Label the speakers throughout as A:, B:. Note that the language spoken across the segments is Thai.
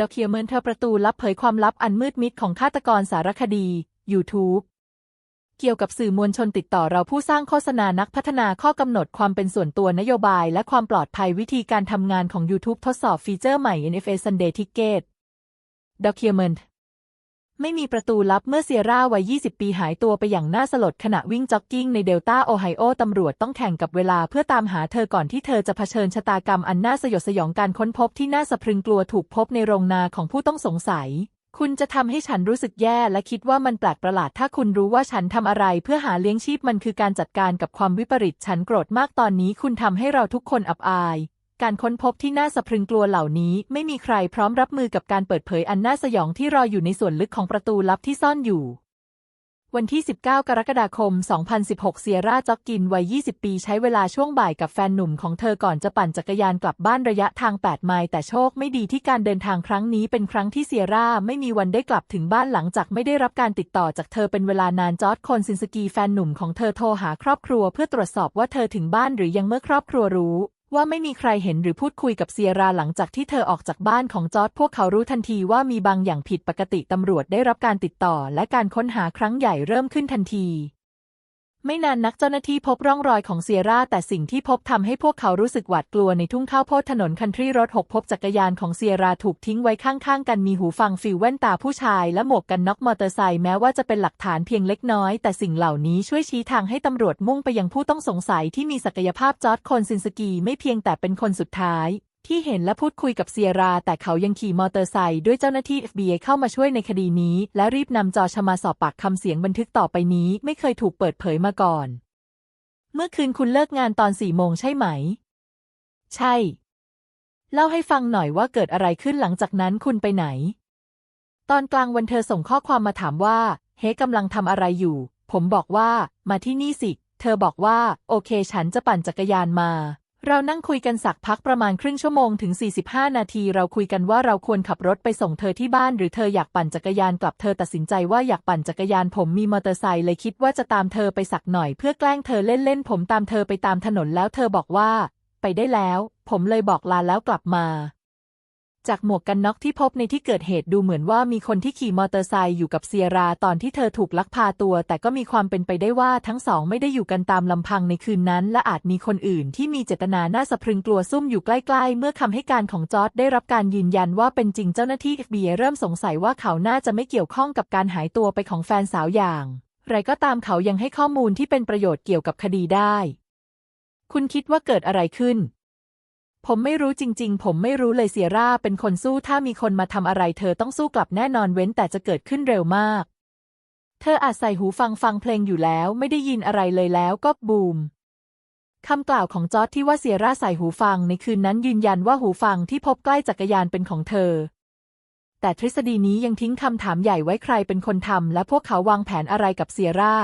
A: ด็อกเคียเมินเธอประตูลับเผยความลับอันมืดมิดของฆาตกรสารคดี YouTube เกี่ยวกับสื่อมวลชนติดต่อเราผู้สร้างโฆษณานักพัฒนาข้อกำหนดความเป็นส่วนตัวนโยบายและความปลอดภัยวิธีการทำงานของ YouTube ทดสอบฟีเจอร์ใหม่ NFA Sunday Ticket Document ไม่มีประตูลับเมื่อเซียร่าวัย 20 ปีหายตัวไปอย่างน่าสลดขณะวิ่งจ็อกกิ้งในเดลต้าโอไฮโอ ตำรวจต้องแข่งกับเวลาเพื่อตามหาเธอก่อนที่เธอจะเผชิญชะตากรรมอันน่าสยดสยองการค้นพบที่น่าสะพรึงกลัวถูกพบในโรงนาของผู้ต้องสงสัย คุณจะทำให้ฉันรู้สึกแย่และคิดว่ามันแปลกประหลาดถ้าคุณรู้ว่าฉันทำอะไรเพื่อหาเลี้ยงชีพมันคือการจัดการกับความวิปริตฉันโกรธมากตอนนี้คุณทำให้เราทุกคนอับอาย การค้นพบที่น่าสะพรึงกลัวเหล่านี้ ไม่มีใครพร้อมรับมือกับการเปิดเผยอันน่าสยองที่รออยู่ในส่วนลึกของประตูลับที่ซ่อนอยู่ วันที่ 19 กรกฎาคม 2016 เซียร่าจ็อกกินวัย 20 ปีใช้เวลาช่วงบ่ายกับแฟนหนุ่มของเธอก่อนจะปั่นจักรยานกลับบ้านระยะทาง 8 ไมล์แต่โชคไม่ดีที่การเดินทางครั้งนี้เป็นครั้งที่เซียร่าไม่มีวันได้กลับถึงบ้านหลังจากไม่ได้รับการติดต่อจากเธอเป็นเวลานานจอร์ดคอนซินสกีแฟนหนุ่มของเธอโทรหาครอบครัวเพื่อตรวจสอบว่าเธอถึงบ้านหรือยังเมื่อครอบครัวรู้ ว่าไม่มีใครเห็นหรือพูดคุยกับเซียราหลังจากที่เธอออกจากบ้านของจอร์ดพวกเขารู้ทันทีว่ามีบางอย่างผิดปกติตำรวจได้รับการติดต่อและการค้นหาครั้งใหญ่เริ่มขึ้นทันที ไม่นานนักเจ้าหน้าที่พบร่องรอยของเซียร่าแต่สิ่งที่พบทำให้พวกเขารู้สึกหวาดกลัวในทุ่งข้าวโพดถนนคันทรีรถหกพบจักรยานของเซียร่าถูกทิ้งไว้ข้างๆ กันมีหูฟังฟิลแว่นตาผู้ชาย และหมวกกันน็อกมอเตอร์ไซค์แม้ว่าจะเป็นหลักฐานเพียงเล็กน้อย แต่สิ่งเหล่านี้ช่วยชี้ทางให้ตำรวจมุ่งไปยังผู้ต้องสงสัยที่มีศักยภาพจอร์ดคอนซินสกีไม่เพียงแต่เป็นคนสุดท้าย ที่เห็นและพูดคุยกับเซียรา แต่เขายังขี่มอเตอร์ไซค์ด้วยเจ้าหน้าที่ FBI เข้ามาช่วยในคดีนี้ และรีบนำจอชมาสอบปากคำเสียงบันทึกต่อไปนี้ไม่เคยถูกเปิดเผยมาก่อน เมื่อคืนคุณเลิกงานตอนสี่โมงใช่ไหม ใช่ เล่าให้ฟังหน่อยว่าเกิดอะไรขึ้นหลังจากนั้นคุณไปไหน ตอนกลางวันเธอส่งข้อความมาถามว่า เฮ hey, กำลังทำอะไรอยู่ ผมบอกว่า มาที่นี่สิ เธอบอกว่า โอเค ฉันจะปั่นจักรยานมา เรานั่งคุยกันสักพักประมาณครึ่งชั่วโมงถึง 45 นาที เราคุยกันว่าเราควรขับรถไปส่งเธอที่บ้าน หรือเธออยากปั่นจักรยานกลับเธอตัดสินใจว่าอยากปั่นจักรยานผมมีมอเตอร์ไซค์เลยคิดว่าจะตามเธอไปสักหน่อย เพื่อแกล้งเธอเล่นๆผมตามเธอไปตามถนนแล้วเธอบอกว่า ไปได้แล้ว ผมเลยบอกลาแล้วกลับมา จากหมวกกันน็อกที่พบในที่เกิดเหตุดูเหมือนว่ามีคนที่ขี่มอเตอร์ไซค์อยู่กับเซียราตอนที่เธอถูกลักพาตัว แต่ก็มีความเป็นไปได้ว่าทั้งสองไม่ได้อยู่กันตามลำพังในคืนนั้น และอาจมีคนอื่นที่มีเจตนาน่าสะพรึงกลัวซุ่มอยู่ใกล้ๆ เมื่อคำให้การของจอร์ดได้รับการยืนยันว่าเป็นจริงเจ้าหน้าที่ FBI เริ่มสงสัยว่าเขาน่าจะไม่เกี่ยวข้องกับการหายตัวไปของแฟนสาวอย่าง ไรก็ตามเขายังให้ข้อมูลที่เป็นประโยชน์เกี่ยวกับคดีได้ คุณคิดว่าเกิดอะไรขึ้น ผมไม่รู้จริง ๆ ผมไม่รู้เลยเซียร่าเป็นคนสู้ถ้ามีคนมาทำอะไรเธอต้องสู้กลับแน่นอนเว้นแต่จะเกิดขึ้นเร็วมาก เธออาจใส่หูฟังฟังเพลงอยู่แล้วไม่ได้ยินอะไรเลยแล้วก็บูมคำกล่าวของจอร์ดที่ว่าเซียร่าใส่หูฟังในคืนนั้นยืนยันว่าหูฟังที่พบใกล้จักรยานเป็นของเธอ แต่ทฤษฎีนี้ยังทิ้งคำถามใหญ่ไว้ใครเป็นคนทำและพวกเขาวางแผนอะไรกับเซียร่า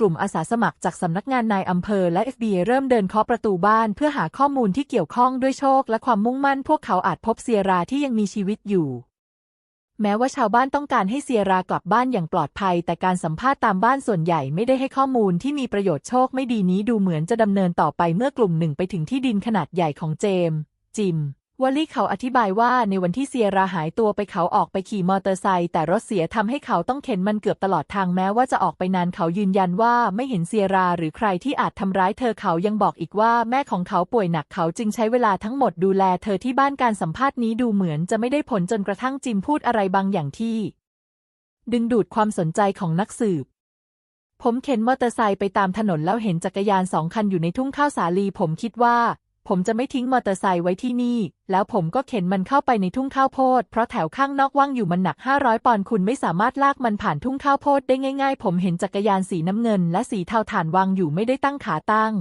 A: กลุ่มอาสาสมัครจากสำนักงานนายอำเภอและ FBI เริ่มเดินเคาะประตูบ้านเพื่อหาข้อมูลที่เกี่ยวข้องด้วยโชคและความมุ่งมั่นพวกเขาอาจพบเซียราที่ยังมีชีวิตอยู่แม้ว่าชาวบ้านต้องการให้เซียรากลับบ้านอย่างปลอดภัย แต่การสัมภาษณ์ตามบ้านส่วนใหญ่ไม่ได้ให้ข้อมูลที่มีประโยชน์โชคไม่ดีนี้ดูเหมือนจะดำเนินต่อไปเมื่อกลุ่มหนึ่งไปถึงที่ดินขนาดใหญ่ของเจม จิม วอลลี่เขาอธิบายว่าในวันที่เซียราหายตัวไปเขาออกไปขี่มอเตอร์ไซค์แต่รถเสียทำให้เขาต้องเข็นมันเกือบตลอดทางแม้ว่าจะออกไปนานเขายืนยันว่าไม่เห็นเซียราหรือใครที่อาจทำร้ายเธอเขายังบอกอีกว่าแม่ของเขาป่วยหนักเขาจึงใช้เวลาทั้งหมดดูแลเธอที่บ้านการสัมภาษณ์นี้ดูเหมือนจะไม่ได้ผลจนกระทั่งจิมพูดอะไรบางอย่างที่ ดึงดูดความสนใจของนักสืบผมเข็นมอเตอร์ไซค์ไปตามถนนแล้วเห็นจักรยานสองคันอยู่ในทุ่งข้าวสาลีผมคิดว่า ผมจะไม่ทิ้งมอเตอร์ไซค์ไว้ที่นี่ แล้วผมก็เข็นมันเข้าไปในทุ่งข้าวโพด เพราะแถวข้างนอกว่างอยู่มันหนัก 500 ปอนด์คุณไม่สามารถลากมันผ่านทุ่งข้าวโพดได้ง่าย ๆ ผมเห็นจักรยานสีน้ำเงิน และสีเทาถ่านวางอยู่ไม่ได้ตั้งขาตั้ง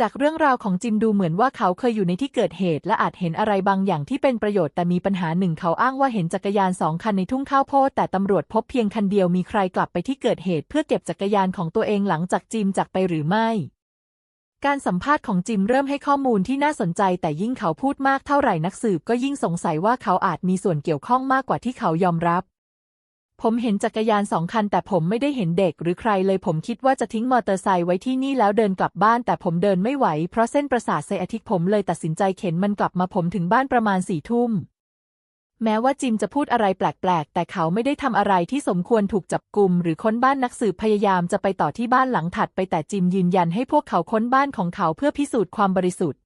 A: จากเรื่องราวของจิมดูเหมือนว่าเขาเคยอยู่ในที่เกิดเหตุ และอาจเห็นอะไรบางอย่างที่เป็นประโยชน์แต่มีปัญหาหนึ่งเขาอ้างว่าเห็นจักรยานสองคันในทุ่งข้าวโพดแต่ตำรวจพบเพียงคันเดียวมีใครกลับไปที่เกิดเหตุ เพื่อเก็บจักรยานของตัวเองหลังจากจิมจากไปหรือไม่ การสัมภาษณ์ของจิมเริ่มให้ข้อมูลที่น่าสนใจ แต่ยิ่งเขาพูดมากเท่าไหร่นักสืบก็ยิ่งสงสัยว่าเขาอาจมีส่วนเกี่ยวข้องมากกว่าที่เขายอมรับ ผมเห็นจักรยานสองคัน แต่ผมไม่ได้เห็นเด็กหรือใครเลยผมคิดว่าจะทิ้งมอเตอร์ไซค์ไว้ที่นี่แล้วเดินกลับบ้าน แต่ผมเดินไม่ไหวเพราะเส้นประสาทไซอาทิตผมเลยตัดสินใจเข็นมันกลับมาผมถึงบ้านประมาณสี่ทุ่ม แม้ว่าจิมจะพูดอะไรแปลกๆ แต่เขาไม่ได้ทำอะไรที่สมควรถูกจับกุมหรือค้นบ้านนักสืบพยายามจะไปต่อที่บ้านหลังถัดไปแต่จิมยืนยันให้พวกเขาค้นบ้านของเขาเพื่อพิสูจน์ความบริสุทธิ์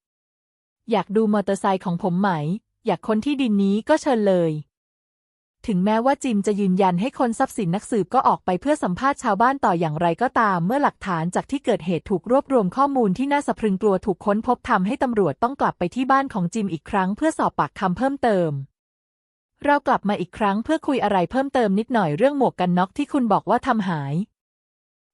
A: อยากดูมอเตอร์ไซค์ของผมไหม อยากค้นที่ดินนี้ก็เชิญเลย ถึงแม้ว่าจิมจะยืนยันให้คนทรัพย์สินนักสืบก็ออกไปเพื่อสัมภาษณ์ชาวบ้านต่ออย่างไรก็ตาม เมื่อหลักฐานจากที่เกิดเหตุถูกรวบรวมข้อมูลที่น่าสะพรึงกลัวถูกค้นพบทำให้ตำรวจต้องกลับไปที่บ้านของจิมอีกครั้งเพื่อสอบปากคำเพิ่มเติม เรากลับมาอีกครั้งเพื่อคุยอะไรเพิ่มเติมนิดหน่อยเรื่องหมวกกันน็อกที่คุณบอกว่าทำหาย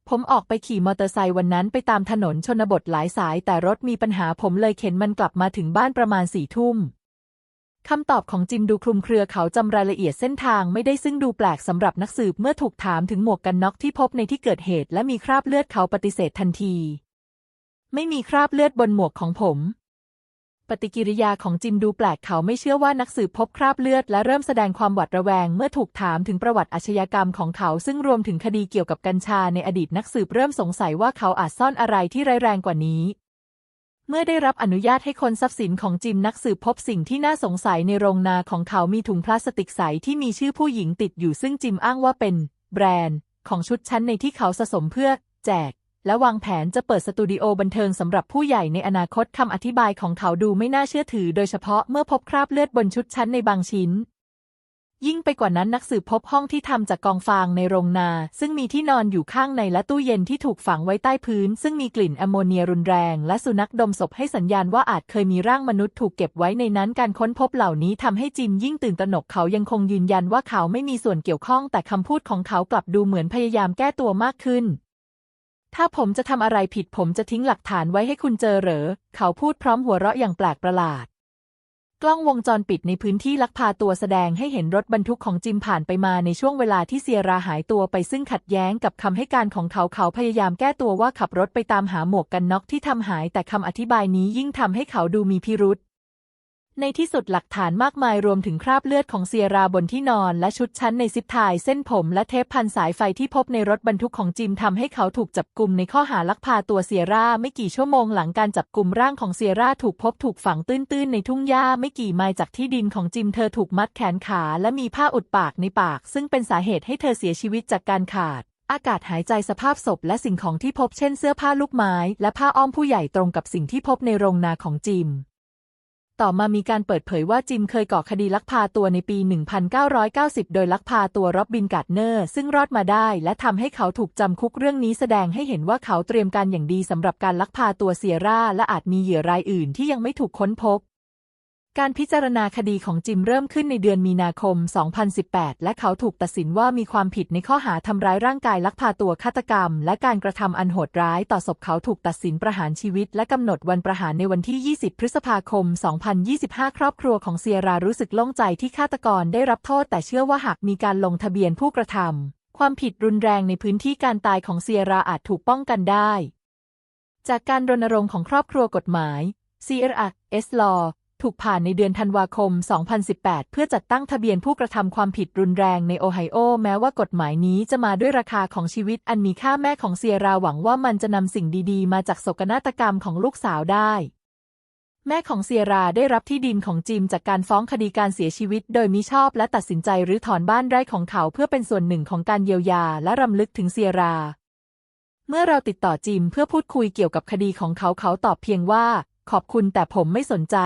A: ผมออกไปขี่มอเตอร์ไซค์วันนั้นไปตามถนนชนบทหลายสายแต่รถมีปัญหาผมเลยเข็นมันกลับมาถึงบ้านประมาณสี่ทุ่มคำตอบของจิมดูคลุมเครือเขาจำรายละเอียดเส้นทางไม่ได้ซึ่งดูแปลกสำหรับนักสืบเมื่อถูกถามถึงหมวกกันน็อกที่พบในที่เกิดเหตุและมีคราบเลือดเขาปฏิเสธทันที ไม่มีคราบเลือดบนหมวกของผม ปฏิกิริยาของจิมดูแปลกเขาไม่เชื่อว่านักสืบพบคราบเลือด และเริ่มแสดงความหวาดระแวงเมื่อถูกถามถึงประวัติอาชญากรรมของเขา ซึ่งรวมถึงคดีเกี่ยวกับกัญชาในอดีตนักสืบเริ่มสงสัยว่าเขาอาจซ่อนอะไรที่ร้ายแรงกว่านี้ เมื่อได้รับอนุญาตให้คนทรัพย์สินของจิมนักสืบพบสิ่งที่น่าสงสัยในโรงนาของเขามีถุงพลาสติกใสที่มีชื่อผู้หญิงติดอยู่ซึ่งจิมอ้างว่าเป็น แบรนด์ ของชุดชั้นในที่เขาสะสมเพื่อ แจก และวางแผนจะเปิดสตูดิโอบันเทิงสำหรับผู้ใหญ่ในอนาคตคำอธิบายของเขาดูไม่น่าเชื่อถือ โดยเฉพาะเมื่อพบคราบเลือดบนชุดชั้นในบางชิ้น ยิ่งไปกว่านั้นนักสืบพบห้องที่ทำจากกองฟางในโรงนา ซึ่งมีที่นอนอยู่ข้างในและตู้เย็นที่ถูกฝังไว้ใต้พื้น ซึ่งมีกลิ่นแอมโมเนียรุนแรง และสุนัขดมศพให้สัญญาณว่าอาจเคยมีร่างมนุษย์ถูกเก็บไว้ในนั้นการค้นพบเหล่านี้ทำให้จิมยิ่งตื่นตระหนกเขายังคงยืนยันว่าเขาไม่มีส่วนเกี่ยวข้อง แต่คำพูดของเขากลับดูเหมือนพยายามแก้ตัวมากขึ้น ถ้าผมจะทำอะไรผิดผมจะทิ้งหลักฐานไว้ให้คุณเจอเหรอ เขาพูดพร้อมหัวเราะอย่างแปลกประหลาด กล้องวงจรปิดในพื้นที่ลักพาตัวแสดงให้เห็นรถบรรทุกของจิมผ่านไปมาในช่วงเวลาที่เซียราหายตัวไปซึ่งขัดแย้งกับคำให้การของเขาเขาพยายามแก้ตัวว่าขับรถไปตามหาหมวกกันน็อกที่ทำหาย แต่คำอธิบายนี้ยิ่งทำให้เขาดูมีพิรุษ ในที่สุดหลักฐานมากมายรวมถึงคราบเลือดของเซียราบนที่นอนและชุดชั้นในซิปไทยเส้นผมและเทปพันสายไฟที่พบในรถบรรทุกของจิมทำให้เขาถูกจับกลุ่มในข้อหาลักพาตัวเซียราไม่กี่ชั่วโมงหลังการจับกลุ่มร่างของเซียราถูกพบถูกฝังตื้นๆในทุ่งหญ้าไม่กี่ไมล์จากที่ดินของจิมเธอถูกมัดแขนขาและมีผ้าอุดปากในปาก ซึ่งเป็นสาเหตุให้เธอเสียชีวิตจากการขาดอากาศหายใจสภาพศพและสิ่งของที่พบเช่นเสื้อผ้าลูกไม้ และผ้าอ้อมผู้ใหญ่ตรงกับสิ่งที่พบในโรงนาของจิม ต่อมามีการเปิดเผยว่าจิมเคยก่อคดีลักพาตัวในปี 1990 โดยลักพาตัวร็อบบินการ์ดเนอร์ ซึ่งรอดมาได้และทำให้เขาถูกจำคุกเรื่องนี้แสดงให้เห็นว่าเขาเตรียมการอย่างดีสำหรับการลักพาตัวเซียร่าและอาจมีเหยื่อรายอื่นที่ยังไม่ถูกค้นพบ การพิจารณาคดีของจิมเริ่มขึ้นในเดือนมีนาคม 2018 และเขาถูกตัดสินว่ามีความผิดในข้อหาทำร้ายร่างกายลักพาตัวฆาตกรรม และการกระทำอันโหดร้ายต่อศพเขาถูกตัดสินประหารชีวิต และกำหนดวันประหารในวันที่ 20 พฤษภาคม 2025 ครอบครัวของเซียรารู้สึกโล่งใจที่ฆาตกรได้รับโทษ แต่เชื่อว่าหากมีการลงทะเบียนผู้กระทำความผิดรุนแรงในพื้นที่การตายของเซียราอาจถูกป้องกันได้ จากการรณรงค์ของครอบครัวกฎหมาย CRS Law ถูกผ่านในเดือนธันวาคม 2018 เพื่อจัดตั้งทะเบียนผู้กระทำความผิดรุนแรงในโอไฮโอ แม้ว่ากฎหมายนี้จะมาด้วยราคาของชีวิตอันมีค่าแม่ของเซียราหวังว่ามันจะนำสิ่งดีๆ มาจากโศกนาฏกรรมของลูกสาวได้แม่ของเซียราได้รับที่ดินของจิมจากการฟ้องคดีการเสียชีวิต โดยมิชอบและตัดสินใจรื้อถอนบ้านไร่ของเขาเพื่อเป็นส่วนหนึ่งของการเยียวยาและรำลึกถึงเซียรา เมื่อเราติดต่อจิมเพื่อพูดคุยเกี่ยวกับคดีของเขาเขาตอบเพียงว่า ขอบคุณแต่ผมไม่สนใจ